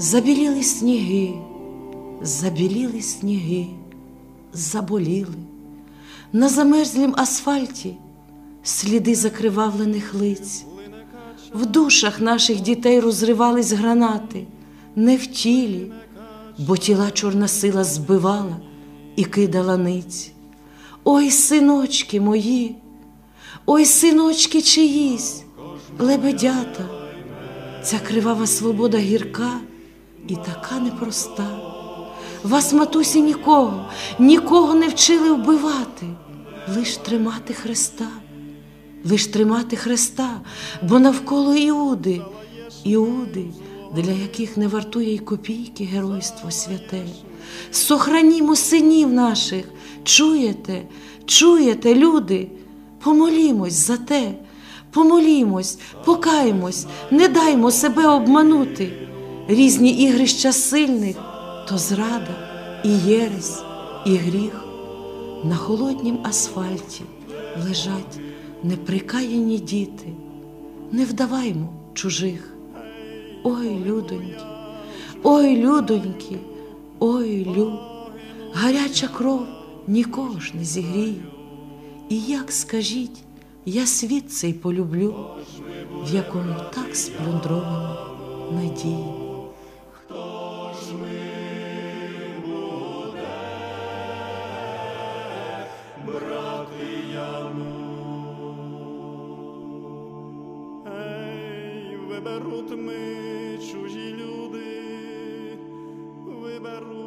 Забіліли сніги, забіліли сніги, заболіли. На замерзлім асфальті сліди закривавлених лиць. В душах наших дітей розривались гранати, не в тілі, бо тіла чорна сила збивала і кидала ниць. Ой, синочки мої, ой, синочки чиїсь, лебедята, ця кривава свобода гірка і така непроста. Вас, матусі, нікого, нікого не вчили вбивати, лиш тримати Христа, лиш тримати Христа, бо навколо Іуди, Іуди, для яких не вартує й копійки геройство святе. Сохранімо синів наших, чуєте, чуєте, люди, помолімось за те, помолімось, покаємось, не даймо себе обманути. Різні ігрища сильних то зрада, і єресь, і гріх. На холоднім асфальті лежать неприкаяні діти, не вдаваймо чужих. Ой, людоньки, ой, людоньки, ой, лю, гаряча кров нікого ж не зігріє. І як скажіть, я світ цей полюблю, в якому так сплюндровано надії. Ей, виберуть ми чужі люди, виберуть.